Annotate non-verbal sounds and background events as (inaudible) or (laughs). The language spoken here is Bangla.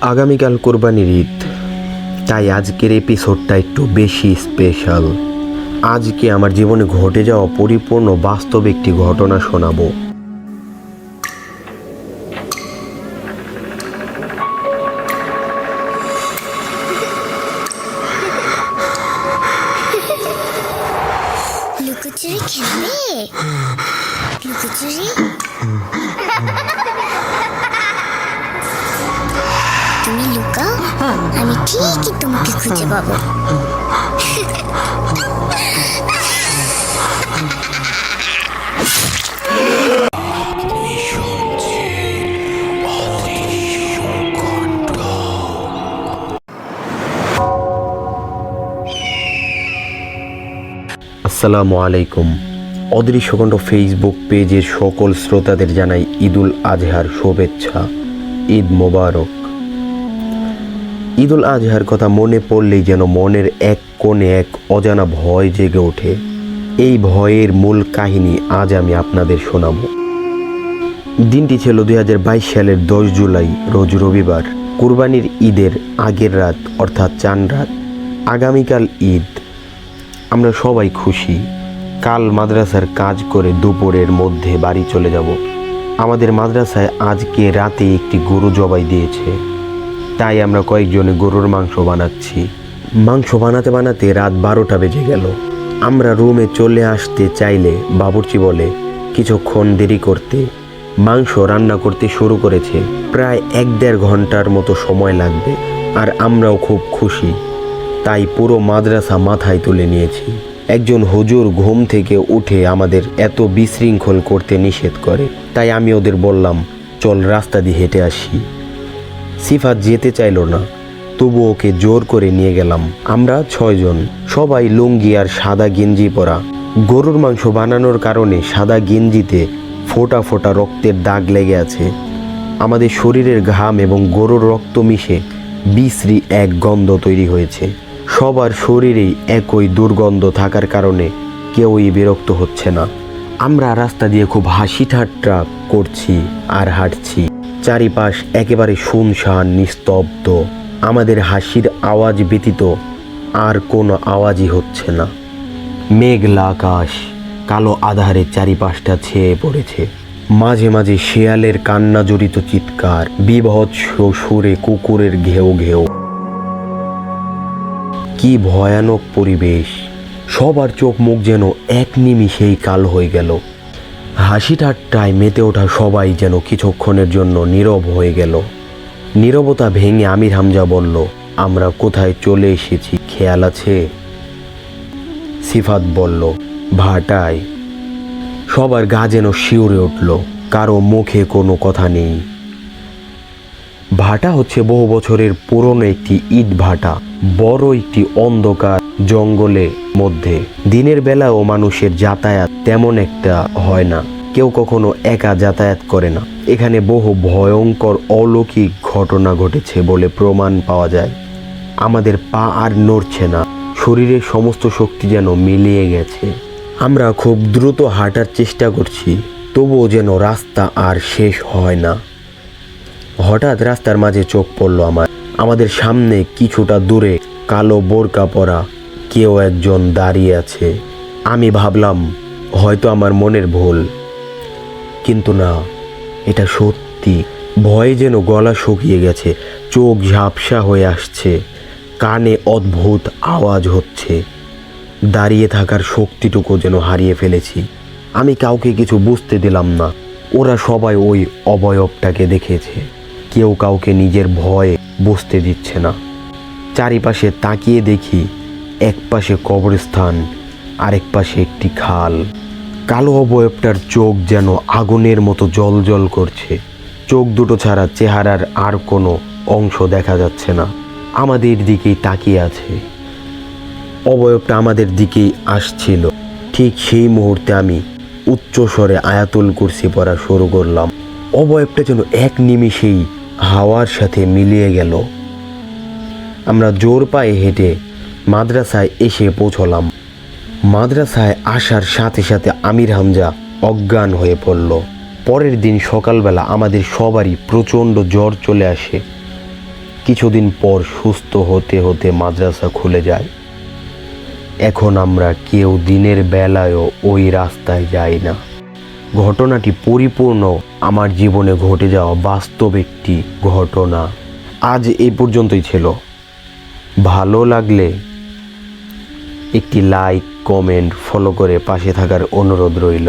আগামীকাল কোরবানির ঈদ। তাই আজকের এপিসোডটা একটু বেশি স্পেশাল। আজকে আমার জীবনে ঘটে যাওয়া পরিপূর্ণ বাস্তব একটি ঘটনা শোনাবো। লুকোচুরি খেলবে লুকোচুরি? (laughs) তুমি লুকাও আমি ঠিকই তোমাকে খুঁজে পাবো। আসসালামু আলাইকুম। অদৃশ্যখণ্ড ফেসবুক পেজের সকল শ্রোতাদের জানাই ঈদুল আজহার শুভেচ্ছা। ঈদ মোবারক। ঈদুল আজহার কথা মনে পড়লেই যেন মনের এক কোণে এক অজানা ভয় জেগে ওঠে। এই ভয়ের মূল কাহিনী আজ আমি আপনাদের শোনাবো। দিনটি ছিল দু হাজার বাইশ সালের দশ জুলাই, রোজ রবিবার। কুরবানির ঈদের আগের রাত, অর্থাৎ চান রাত। আগামীকাল ঈদ। আমরা সবাই খুশি। কাল মাদ্রাসার কাজ করে দুপুরের মধ্যে বাড়ি চলে যাব। আমাদের মাদ্রাসায় আজকে রাতে একটি গরু জবাই দিয়েছে। তাই আমরা কয়েকজনে গরুর মাংস বানাচ্ছি। মাংস বানাতে বানাতে রাত বারোটা বেজে গেল। আমরা রুমে চলে আসতে চাইলে বাবুর্চি বলে, কিছুক্ষণ দেরি করতে। মাংস রান্না করতে শুরু করেছে। প্রায় এক দেড় ঘণ্টার মতো সময় লাগবে আর আমরাও খুব খুশি। তাই পুরো মাদ্রাসা মাথায় তুলে নিয়েছি। একজন হুজুর ঘুম থেকে উঠে আমাদের এত বিশৃঙ্খল করতে নিষেধ করে। তাই আমি ওদের বললাম, চল রাস্তা দিয়ে হেঁটে আসি। সিফাত যেতে চাইলো না। তবু ওকে জোর করে নিয়ে গেলাম। আমরা ছয়জন সবাই লুঙ্গি আর সাদা গেঞ্জি পরা। গরুর মাংস বানানোর কারণে সাদা গেঞ্জিতে ফোটা ফোটা রক্তের দাগ লেগে আছে। আমাদের শরীরের ঘাম এবং গরুর রক্ত মিশে বিশ্রী এক গন্ধ তৈরি হয়েছে। সবার শরীরেই একই দুর্গন্ধ থাকার কারণে কেউই বিরক্ত হচ্ছে না। আমরা রাস্তা দিয়ে খুব হাসি ঠাট্টা করছি আর হাঁটছি। চারিপাশ একেবারে শুনশান, নিস্তব্ধ। আমাদের হাসির আওয়াজ ব্যতীত আর কোনো আওয়াজই হচ্ছে না। মেঘলা আকাশ, কালো আধারে চারিপাশটা ছেয়ে পড়েছে। মাঝে মাঝে শেয়ালের কান্না জড়িত চিৎকার, বিভৎস সুরে কুকুরের ঘেউ ঘেউ। কি ভয়ানক পরিবেশ! সবার চোখ মুখ যেন এক নিমিষেই কাল হয়ে গেল। হাসি ঠাট্টায় মেতে ওঠা সবাই যেন কিছুক্ষণের জন্য নীরব হয়ে গেল। নীরবতা ভেঙে আমির হামজা বলল, আমরা কোথায় চলে এসেছি, খেয়াল আছে? সিফাত বলল, ভাটায়। সবার গা যেন শিউরে উঠল, কারও মুখে কোনো কথা নেই। ভাটা হচ্ছে বহু বছরের পুরনো একটি ইট ভাটা, বড় একটি অন্ধকার জঙ্গলে মধ্যে দিনের বেলাও মানুষের যাতায়াত তেমন একটা হয় না। কেউ কখনো একা যাতায়াত করে না। এখানে বহু ভয়ঙ্কর অলৌকিক ঘটনা ঘটেছে বলে প্রমাণ পাওয়া যায়। আমাদের পা আর নড়ছে না। শরীরের সমস্ত শক্তি যেন মিলিয়ে গেছে। আমরা খুব দ্রুত হাঁটার চেষ্টা করছি, তবুও যেন রাস্তা আর শেষ হয় না। হঠাৎ রাস্তার মাঝে চোখ পড়ল আমার আমাদের সামনে কিছুটা দূরে কালো বোরকা পরা কেউ একজন দাঁড়িয়ে আছে। আমি ভাবলাম, হয়তো আমার মনের ভুল। কিন্তু না, এটা সত্যি। ভয়ে যেন গলা শুকিয়ে গেছে, চোখ ঝাপসা হয়ে আসছে, কানে অদ্ভুত আওয়াজ হচ্ছে। দাঁড়িয়ে থাকার শক্তিটুকু যেন হারিয়ে ফেলেছি। আমি কাউকে কিছু বুঝতে দিলাম না। ওরা সবাই ওই অবয়বটাকে দেখেছে। কেউ কাউকে নিজের ভয়ে বুঝতে দিচ্ছে না। চারিপাশে তাকিয়ে দেখি এক পাশে কবরস্থান, আরেক পাশে একটি খাল। কালো অবয়বটার চোখ যেন আগুনের মতো জল জল করছে। চোখ দুটো ছাড়া চেহারার আর কোনো অংশ দেখা যাচ্ছে না। আমাদের দিকেই তাকিয়ে আছে। অবয়বটা আমাদের দিকেই আসছিল। ঠিক সেই মুহূর্তে আমি উচ্চ স্বরে আয়াতুল কুরসি পড়া শুরু করলাম। অবয়বটা যেন এক নিমিষেই হাওয়ার সাথে মিলিয়ে গেল। আমরা জোর পায়ে হেঁটে মাদ্রাসায় এসে পৌঁছলাম। মাদ্রাসায় আসার সাথে সাথে আমির হামজা অজ্ঞান হয়ে পড়ল। পরের দিন সকালবেলা আমাদের সবারই প্রচণ্ড জ্বর চলে আসে। কিছুদিন পর সুস্থ হতে হতে মাদ্রাসা খুলে যায়। এখন আমরা কেউ দিনের বেলায়ও ওই রাস্তায় যাই না। ঘটনাটি পরিপূর্ণ আমার জীবনে ঘটে যাওয়া বাস্তব একটি ঘটনা। আজ এই পর্যন্তই ছিল। ভালো লাগলে একটি লাইক কমেন্ট ফলো করে পাশে থাকার অনুরোধ রইল।